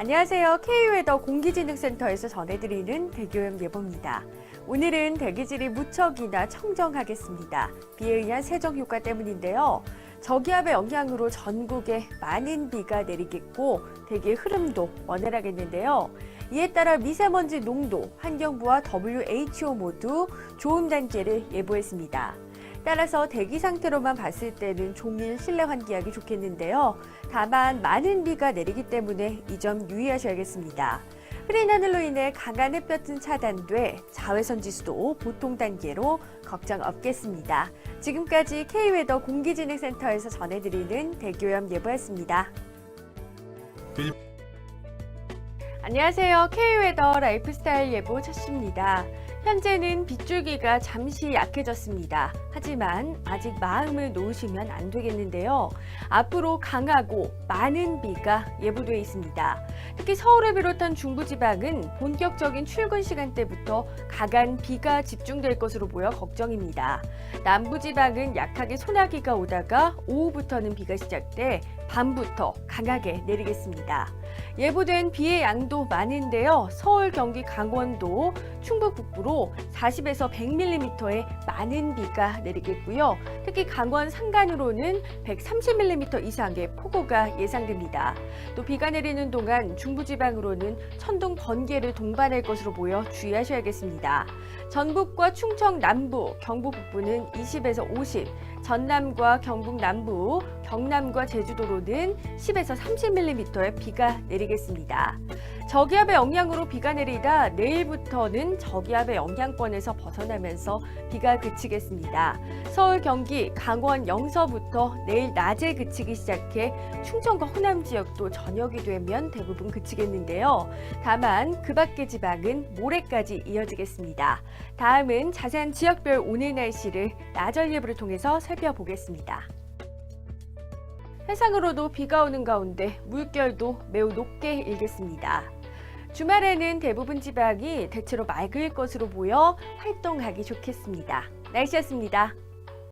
안녕하세요. K웨더 공기진흥센터에서 전해드리는 대교염 예보입니다. 오늘은 대기질이 무척이나 청정하겠습니다. 비에 의한 세정 효과 때문인데요. 저기압의 영향으로 전국에 많은 비가 내리겠고 대기의 흐름도 원활하겠는데요. 이에 따라 미세먼지 농도, 환경부와 WHO 모두 좋음 단계를 예보했습니다. 따라서 대기 상태로만 봤을 때는 종일 실내 환기하기 좋겠는데요. 다만 많은 비가 내리기 때문에 이 점 유의하셔야겠습니다. 흐린 하늘로 인해 강한 햇볕은 차단돼 자외선 지수도 보통 단계로 걱정 없겠습니다. 지금까지 K웨더 공기진흥센터에서 전해드리는 대교염 예보였습니다. 안녕하세요. K웨더 라이프스타일 예보 첫입니다. 현재는 빗줄기가 잠시 약해졌습니다. 하지만 아직 마음을 놓으시면 안 되겠는데요. 앞으로 강하고 많은 비가 예보되어 있습니다. 특히 서울을 비롯한 중부지방은 본격적인 출근 시간대부터 강한 비가 집중될 것으로 보여 걱정입니다. 남부지방은 약하게 소나기가 오다가 오후부터는 비가 시작돼 밤부터 강하게 내리겠습니다. 예보된 비의 양도 많은데요. 서울, 경기, 강원도, 충북 북부 로 40에서 100mm의 많은 비가 내리겠고요. 특히 강원 산간으로는 130mm 이상의 폭우가 예상됩니다. 또 비가 내리는 동안 중부지방으로는 천둥 번개를 동반할 것으로 보여 주의하셔야겠습니다. 전북과 충청 남부, 경북 북부는 20에서 50, 전남과 경북 남부, 경남과 제주도로는 10에서 30mm의 비가 내리겠습니다. 저기압의 영향으로 비가 내리다 내일부터는 저기압의 영향권에서 벗어나면서 비가 그치겠습니다. 서울, 경기, 강원, 영서부터 내일 낮에 그치기 시작해 충청과 호남 지역도 저녁이 되면 대부분 그치겠는데요. 다만 그 밖의 지방은 모레까지 이어지겠습니다. 다음은 자세한 지역별 오늘 날씨를 나절 예보를 통해서 살펴보겠습니다. 해상으로도 비가 오는 가운데 물결도 매우 높게 일겠습니다. 주말에는 대부분 지방이 대체로 맑을 것으로 보여 활동하기 좋겠습니다. 날씨였습니다.